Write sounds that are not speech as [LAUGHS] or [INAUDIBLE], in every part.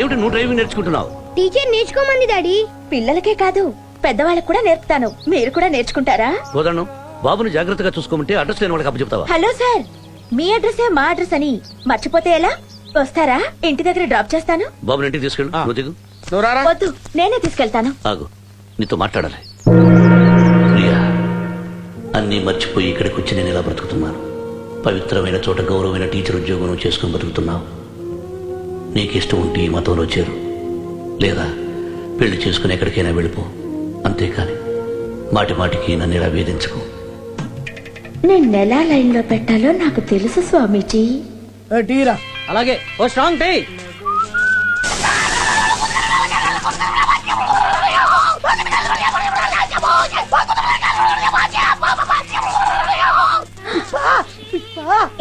ఏమిటి నువ్వు డ్రైవింగ్ నేర్చుకుంటున్నావు? టీచర్ నేర్చుకోమంది డాడీ. పిల్లలకే కాదు పెద్దవాళ్ళకు కూడా నేర్పుతాను. మీరు కూడా నేర్చుకుంటారా? గోదండం బాబుని జాగ్రత్తగా చూసుకోమంటే అడ్రస్ లేని వాళ్ళకి అప్పచెప్తావా హలో సార్. మీ అడ్రసే మా అడ్రస్ అని. మర్చిపోతే ఎలా? వస్తారా? ఇంటి దగ్గర డ్రాప్ చేస్తాను? బాబుని ఇంటికి తీసుకెళ్ళు. నువ్వు దిగు. నువ్వు రారా? వద్దు నేనే తీసుకెళ్తాను. ఆగు. నీతో మాట్లాడాలి. ప్రియా అన్నీ మర్చిపోయి ఇక్కడికి వచ్చి నేను ఇలా బ్రతుకుతున్నాను? పవిత్రమైన చోట గౌరవమైన టీచర్ ఉద్యోగం చేసుకుని బ్రతుకుతున్నావు. నీకు ఇష్టం ఉంటే ఈ మతంలో చేరు. లేదా పెళ్ళి చేసుకుని ఎక్కడికైనా వెళ్ళిపో. అంతేకాని మాటి మాటికి నన్ను ఇలా వేధించకు. నేను ఎలా లైన్లో పెట్టాలో నాకు తెలుసు స్వామీజీ. టీరా అలాగే ఓ స్ట్రాంగ్ టీ.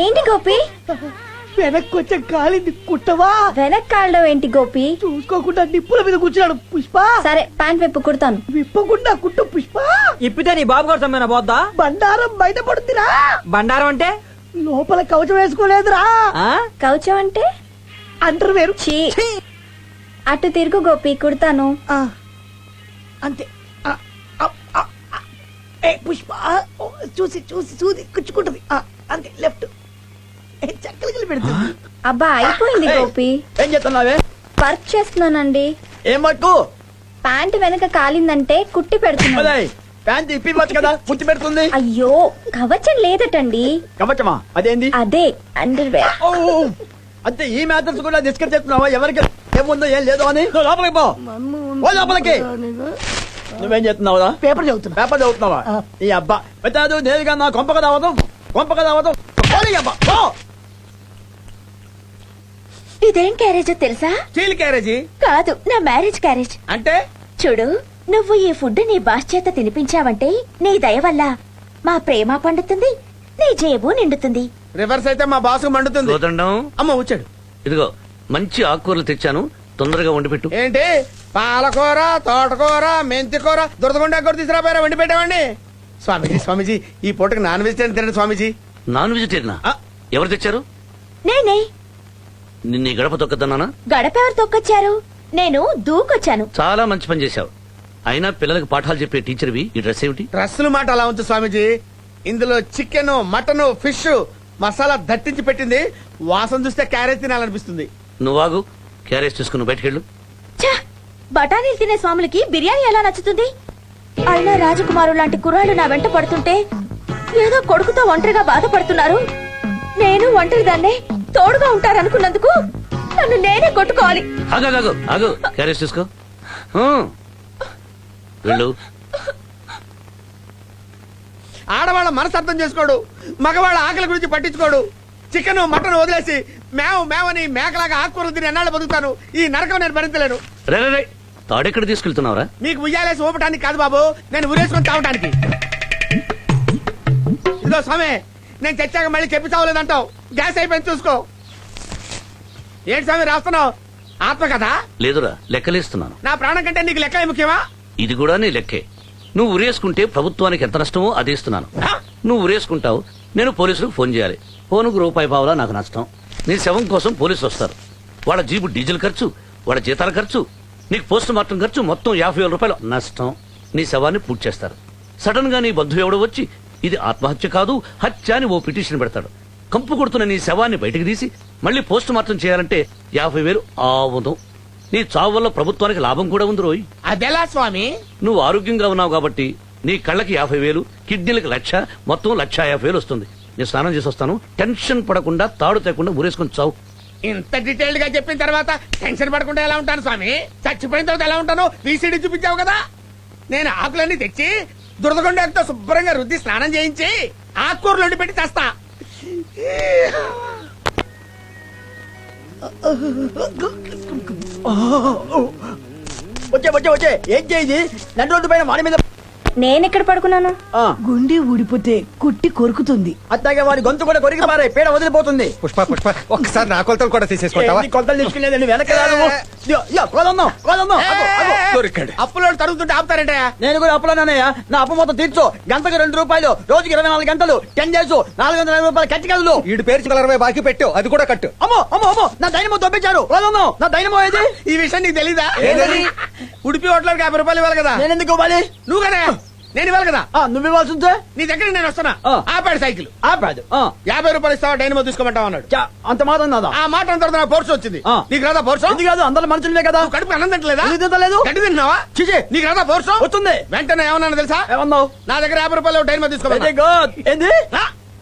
ఏంటి గోపి? వెనక్కి వచ్చే కాలింది కుట్టవా? వెనక్ ఏంటి గోపి? చూసుకోకుండా నిప్పుల మీద కూర్చున్నాడు పుష్ప. సరే ప్యాంట్ వైపు కుడతాను. విప్పకుండా కుట్టు పుష్ప. ఇప్పితే నీ బాబు కోసం ఏమైనా పోద్దా? బండారం బయట పడుతురా బండారం అంటే? లోపల కవచం వేసుకోలేదురా. ఆ? కౌచం అంటే? అంటారు వేరు. చీ అటు తిరుగు గోపి కుడతాను. ఆ, అంతే. ఆ, ఆ, ఆ, ఆ. ఏ పుష్ప ఆ, ఓ, చూసి చూసి చూసి కుచ్చుకుంటది. ఆ, అంతే లెఫ్ట్. అబ్బా అయిపోయింది గోపి. ఏం చేస్తున్నావే? వర్క్ చేస్తున్నానండి. ఏం పట్టు ప్యాంట్ వెనక కాలిందంటే కుట్టి పెడుతున్నాను. అదే ప్యాంట్ ఇప్పివచ్చు కదా పుచ్చి పెడుతుంది. అయ్యో కవచం లేదటండి. కవచమా? అదేంది? అదే అండర్ వేర్. అంతే ఈ మ్యాటర్స్ కూడా డిస్కస్ చేస్తున్నావా? ఎవరికి ఏముందో ఏం లేదు అని? లోపలికి పో. ఓ లోపలికి. నువ్వేం చేస్తున్నావురా? పేపర్ చదువుతున్నా. పేపర్ చదువుతున్నావా. ఈ అబ్బా. పెట్టాదు నేరుగా నా కొంపక రావడం కొంపక పోనీ అబ్బా పో. ఇదేం క్యారేజో తెలుసా? Steel carriage? కాదు నా మ్యారేజ్ క్యారేజ్. అంటే? చూడు నువ్వు ఈ ఫుడ్ నీ బాస్ చేత తినిపించావంటే నీ దయ వల్ల మా ప్రేమ పండుతుంది నీ జేబు నిండుతుంది. రివర్స్ అయితే మా బాసు మండుతుంది. గోదండం. అమ్మ వచ్చాడు. ఇదిగో మంచి ఆకుకూరలు తెచ్చాను. తొందరగా వండి పెట్టు. ఏంటి? పాలకూర తోటకూర మెంతికూర దురదగుండా కూర తీసుకురాపోయారా? వండి పెట్టామండి స్వామీజీ స్వామీజీ ఈ పూటకి నాన్ వెజిటేరియన్ తినండి స్వామీజీ. నాన్ వెజిటేరియనా. ఎవరు తెచ్చారు? నేనే. నిన్న గడప తొక్కదన్నానా గడప ఎవరు తొక్కొచ్చారు? నేను దూకొచ్చాను. చాలా మంచి పని చేశావు. అయినా పిల్లలకు పాఠాలు చెప్పే టీచర్వి ఈ డ్రెస్ ఏమిటి? డ్రస్సుల మాట అలా ఉంచు స్వామీజీ. ఇందులో చికెన్ మటన్ ఫిష్ మసాలా దట్టించి పెట్టింది. వాసన చూస్తే క్యారెట్ తినాలనిపిస్తుంది. నువ్వాగు క్యారేజ్ తీసుకుని బయటకెళ్ళు. ఛ! బఠానీలు తినే స్వాములకి బిర్యానీ ఎలా నచ్చుతుంది? అయినా రాజకుమారు లాంటి కుర్రాళ్ళు నా వెంట పడుతుంటే ఏదో కొడుకుతో ఒంటరిగా బాధపడుతున్నారు. నేను ఒంటరి దాన్నే తోడుగా ఉంటారనుకున్నందుకు నన్ను నేనే కొట్టుకోవాలి. ఆగు ఆగు, క్యారేజ్ తీసుకో. వెళ్ళు. ఆడవాళ్ళ మనసు అర్థం చేసుకోడు. మగవాళ్ళ ఆకలి గురించి పట్టించుకోడు. చికెన్ మటన్ వదిలేసి మేవ మేవని మేకలాగా ఆకుకూరలు తిని ఎన్నాళ్ళు బతుకుతాను. ఈ నరకం నేను భరించలేను. రే రే, రే. తాడెక్కడ తీసుకెళ్తున్నావురా? మీకు ఉయ్యాలేసి ఊపటానికి కాదు బాబు. నేను ఉరేసుకొని తాగటానికి. ఇదో స్వామి నేను చచ్చాక మళ్ళీ చెప్పి చావలేదంటావు. గ్యాస్ అయిపోయింది చూసుకో. ఏంటి స్వామి రాస్తున్నావు? ఆత్మ కదా లేదురా లెక్కలేస్తున్నాను. నా ప్రాణం కంటే నీకు లెక్క ముఖ్యమా? ఇది కూడా నీ లెక్కే. నువ్వు ఉరేసుకుంటే ప్రభుత్వానికి ఎంత నష్టమో అది ఇస్తున్నాను. నువ్వు ఉరేసుకుంటావు నేను పోలీసులకు ఫోన్ చేయాలి. ఫోనుకు రూపాయి పావులా నాకు నష్టం. నీ శవం కోసం పోలీసులు వస్తారు. వాళ్ళ జీబు డీజిల్ ఖర్చు వాళ్ళ జీతాల ఖర్చు నీకు పోస్ట్ మార్టం ఖర్చు మొత్తం యాభై వేల రూపాయలు. నష్టం. నీ శవాన్ని పూర్తి చేస్తారు. సడన్గా నీ బంధువు ఎవడో వచ్చి ఇది ఆత్మహత్య కాదు హత్య అని ఓ పిటిషన్ పెడతాడు. కంపు కొడుతున్న నీ శవాన్ని బయటికి తీసి మళ్ళీ పోస్ట్ మార్టం చేయాలంటే యాభై వేలు ఆవును నీ చావు వల్ల ప్రభుత్వానికి లాభం కూడా ఉంది రోయ్. అదెలా స్వామి? నువ్వు ఆరోగ్యంగా ఉన్నావు కాబట్టి నీ కళ్ళకి యాభై వేలు కిడ్నీలకు లక్ష మొత్తం లక్ష యాభై వేలు వస్తుంది. నేను స్నానం చేసి వస్తాను. టెన్షన్ పడకుండా తాడు తేకుండా ఊరేసుకొని చావు. ఇంత డీటెయిల్డ్గా చెప్పిన తర్వాత టెన్షన్ పడకుండా ఎలా ఉంటాను స్వామి? చచ్చిపోయిన తర్వాత ఎలా ఉంటాను? వీసీడీ చూపించావు కదా? నేను ఆకులన్నీ తెచ్చి దురదగొండతో శుభ్రంగా రుద్ది స్నానం చేయించి ఆకుకూరలు వండి పెట్టి తెస్తా వచ్చే వచ్చే వచ్చే ఏం చేయి నన్ను రోజు పైన వాడి మీద నేనెక్కడ పడుకున్నాను? ఆ, గుండె ఊడిపోతే కుట్టి కొరుకుతుంది. అట్లాగే వాడి గొంతు కూడా కొరికి పారే పేడ వదిలిపోతుంది. పుష్ప పుష్ప ఒక్కసారి నా కొలతలు కూడా తీసేసుకుంటావా ఏంటి కొలతలు తీసుకునేదండి వెనక దొరికాడు. అప్పులో తరుగుతుంటే ఆపుతారంటే? నేను కూడా అప్పులన్నానయ్యా నా అప్పు మొత్తం తీర్చు. గంటకు రెండు రూపాయలు రోజుకి ఇరవై నాలుగు గంటలు. టెన్ డేస్ నాలుగు వందల యాభై రూపాయలు కట్టి కదలు. ఈడు పేరు అరవై బాకీ పెట్టు. అది కూడా కట్టు. అమ్మో అమ్మో అమ్మో. నా దైనమో దొప్పించారు కోదన్నాం నా దైనమో ఏది ఈ విషయం నీకు తెలీదా? ఉడిపి హోటల్కి యాభై రూపాయలు ఇవ్వాలి కదా. నేను ఎందుకు ఇవ్వాలి? నువ్వు కదా. నేను ఇవ్వాలి కదా? ఆ, నువ్వు ఇవ్వాల్సి ఉంటే నీ దగ్గరికి నేను వస్తున్నా. ఆ. ఆపాడు సైకిల్. ఆపాదు ఆ, యాభై రూపాయలు ఇస్తావా డైనమో తీసుకోమంటావు అన్నాడు. చా, అంత మాత్రం నాదా ఆ మాట అంత తర్వాత పోర్సు వచ్చింది. ఆ. నీకు రాదా పోర్సు ఇది కాదు? అందరు మనుషులే కదా. కడుపు అన్నం తింటలేదా? తింటలేదు? గడ్డి తింటున్నావా చిచి నీకు రాదా పోర్సు వస్తుంది. వెంటనే ఏమన్నా తెలుసా? ఏమన్నావు? నా దగ్గర యాభై రూపాయలు డైనమో గుడ్. ఏంది?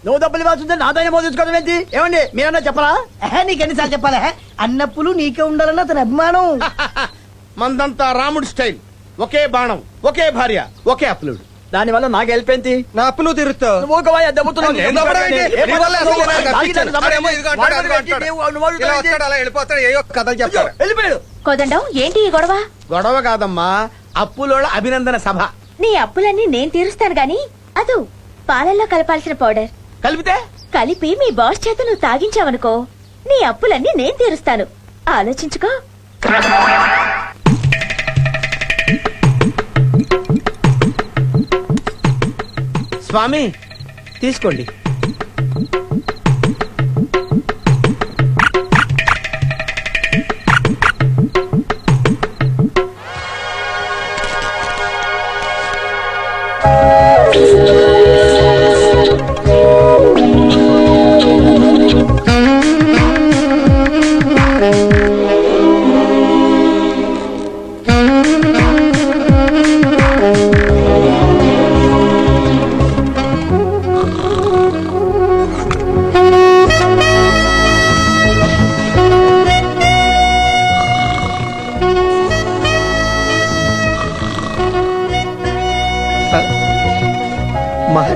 నువ్వు డబ్బులు ఇవ్వాల్సి ఉంటే నా దైనమో తీసుకోవడం ఏంటి? ఏమండి మీరన్నా చెప్పరా ఎహే, నీకెన్నిసార్లు చెప్పాలా? అన్నప్పులు నీకే ఉండాలన్న అతని అభిమానం. [LAUGHS] మందంతా రాముడి స్టైల్. ఒకే బాణం ఒకే భార్య ఒకే అప్లుడు. దాని వల్ల నాకు ఏంటి? నా అప్పు నువ్వు తీరుస్తావు నువ్వు ఒక వాయి దెబ్బతున్నావు. నేను దొబ్బడం ఏంటి? ఏ నీ వల్ల అసలు పని నాకు నువ్వు తప్పించాడు. తాగితే అరేమో ఇదిగో అంటాడు, వాడు అదిగో పెట్టి అంటాడు. నువ్వు- నువ్వు ఇలా అడుగుతావు వస్తాడు అలా వెళ్ళిపోతాడు ఏయో కథలు చెప్తాడు. వెళ్ళిపోయాడు. కోదండం ఏంటి ఈ గొడవ? గొడవ కాదమ్మా అప్పులోళ్ళ అభినందన సభ. నీ అప్పులన్నీ నేను తీరుస్తాను గాని అదు పాలల్లో కలపాల్సిన పౌడర్. కలిపితే? కలిపి మీ బాస్ చేత నువ్వు తాగించావనుకో నీ అప్పులన్నీ నేను తీరుస్తాను. ఆలోచించుకో. స్వామి తీసుకోండి.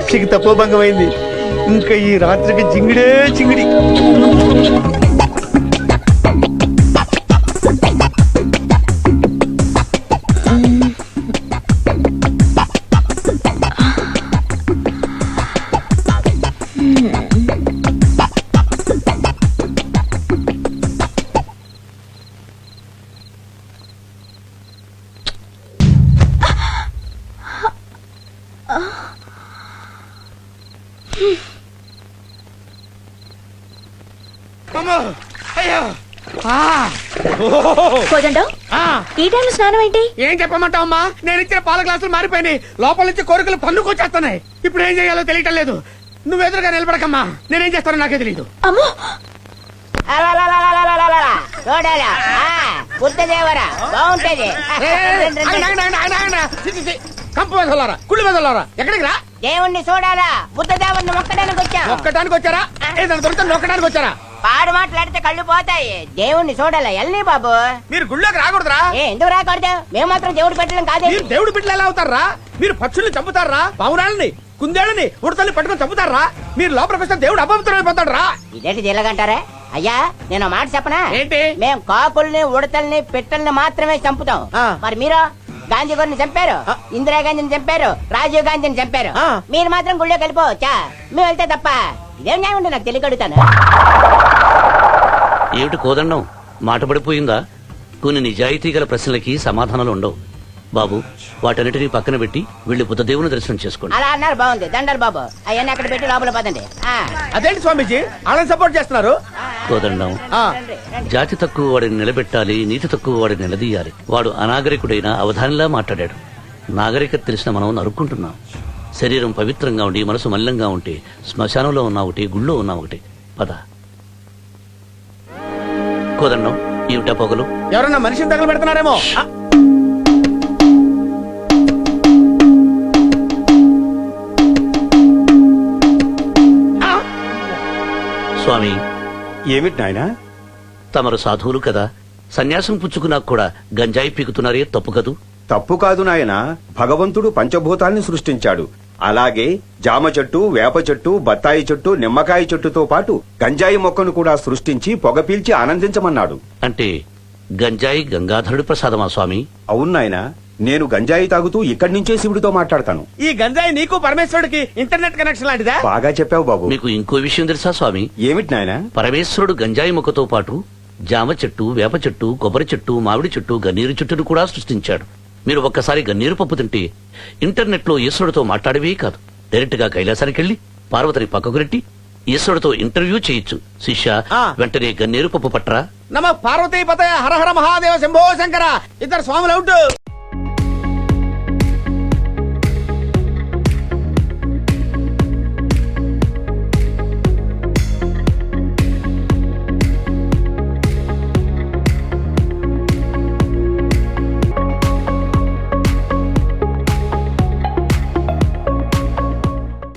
మహర్షికి తపోభంగమైంది. ఇంకా ఈ రాత్రికి జింగిడే జింగిడి. అయ్యో! ఆ, కోదండం ఆ, ఈ టైంలో స్నానం ఏంటి? ఏం చెప్పమంటావమ్మా? నేను ఇచ్చిన పాల గ్లాసులు మారిపోయినాయి. లోపల నుంచి కోరికలు పన్నుకొచ్చేస్తున్నాయి. ఇప్పుడు ఏం చేయాలో తెలియటం లేదు. నువ్వు ఎదురుగా నిలబడకమ్మా. నేనేం చేస్తానో నాకే తెలియదు అమ్మో! చూడాలా బుద్ధదేవరా బాగుంటది కంపు కుళ్ళు వెదలారా ఎక్కడికి రా? దేవుణ్ణి చూడాలా? బుద్ధదేవుని మొక్కడానికి వచ్చాం ఒక్కటానికి వచ్చారా ఏదైనా దొరికితే నొక్కడానికి వచ్చారా పాడు మాట్లాడితే కళ్ళు పోతాయి. దేవుణ్ణి చూడాలా ఎల్లి బాబు? మీరు గుళ్ళోకి రాకూడదురా. ఏ ఎందుకు రాకూడదు? మేము మాత్రం దేవుడు పెట్టడం కాదే. మీరు దేవుడి బిడ్డలు ఎలా అవుతారా? మీరు పక్షుల్ని చంపుతారా? పౌరాలని కుందేళ్ళని ఉడతల్ని పట్టుకొని చంపుతారా? మీరు లోపలికి వస్తే దేవుడు అపవిత్రమైపోతాడు రా ఇదేంటి జిల్లగంటారా అయ్యా నేను మాట చెప్పనా? ఏంటి? మేము కాకుల్ని ఉడతల్ని పిట్టల్ని మాత్రమే చంపుతాం. మరి మీరు? గాంధీ గారిని చంపారు. ఇందిరాగాంధీని చంపారు? రాజీవ్ గాంధీని చంపారు. మీరు మాత్రం గుళ్ళో కలిపోవచ్చా మేము వెళ్తే తప్ప. ఇదేం న్యాయం నాకు తెలియగడుగుతాను ఏమిటి కోదండం? మాట పడిపోయిందా? కొన్ని నిజాయితీ గల ప్రశ్నలకి సమాధానాలు ఉండవు. బాబు వాటన్నిటినీ పక్కన పెట్టి వెళ్ళి బుద్ధదేవుని దర్శనం చేసుకోండి. అలా అన్నారు బాగుంది. దండలు బాబు. అవన్నీ అక్కడ పెట్టి లోపల పదండి. ఆ. అదేంటి స్వామీజీ? వాళ్ళని సపోర్ట్ చేస్తున్నారు? కోదండం ఆ. జాతి తక్కువ వాడిని నిలబెట్టాలి నీతి తక్కువ వాడిని నిలదీయాలి. వాడు అనాగరికుడైన అవధానిలా మాట్లాడాడు. నాగరికత తెలిసిన మనం నరుక్కుంటున్నాం. శరీరం పవిత్రంగా ఉండి మనసు మల్లంగా ఉంటే శ్మశానంలో ఉన్న ఒకటి గుళ్ళో ఉన్న ఒకటి. పద. కోదండం ఏమిటా పొగలు. ఎవరన్నా మనిషిని తగలబెడుతున్నారేమో ఆ, ఆ, స్వామి ఏమిటి నాయనా? తమరు సాధువులు కదా సన్యాసం పుచ్చుకున్నాక కూడా గంజాయి పీకుతున్నారే తప్పు కదూ? తప్పు కాదు నాయనా. భగవంతుడు పంచభూతాల్ని సృష్టించాడు. అలాగే జామ చెట్టు వేప చెట్టు బత్తాయి చెట్టు నిమ్మకాయ చెట్టుతో పాటు గంజాయి మొక్కను కూడా సృష్టించి పొగ పీల్చి ఆనందించమన్నాడు. అంటే గంజాయి గంగాధరుడి ప్రసాదమా స్వామి? అవును నాయనా నేను గంజాయి తాగుతూ ఇక్కడి నుంచే శివుడితో మాట్లాడతాను. ఈ గంజాయి నీకు పరమేశ్వరుడికి ఇంటర్నెట్ కనెక్షన్ లాంటిదా? బాగా చెప్పావు బాబు. మీకు ఇంకో విషయం తెలుసా స్వామి? ఏమిటి నాయనా? పరమేశ్వరుడు గంజాయి మొక్కతో పాటు జామ చెట్టు వేప చెట్టు కొబ్బరి చెట్టు మామిడి చెట్టు గన్నీరు చెట్టును కూడా సృష్టించాడు. మీరు ఒక్కసారి గన్నీరు పప్పు తింటే ఇంటర్నెట్లో ఈశ్వరుడితో మాట్లాడవే కాదు. డైరెక్ట్గా కైలాసానికి వెళ్ళి పార్వతిని పక్కకు రెట్టి ఈశ్వరుడితో ఇంటర్వ్యూ చేయొచ్చు. శిష్య. వెంటనే గన్నీరు పప్పు పట్రా. నమ పార్వతీ పతయ హర హర మహాదేవ శంభో శంకర. ఇద్దరు స్వాములు అవుట్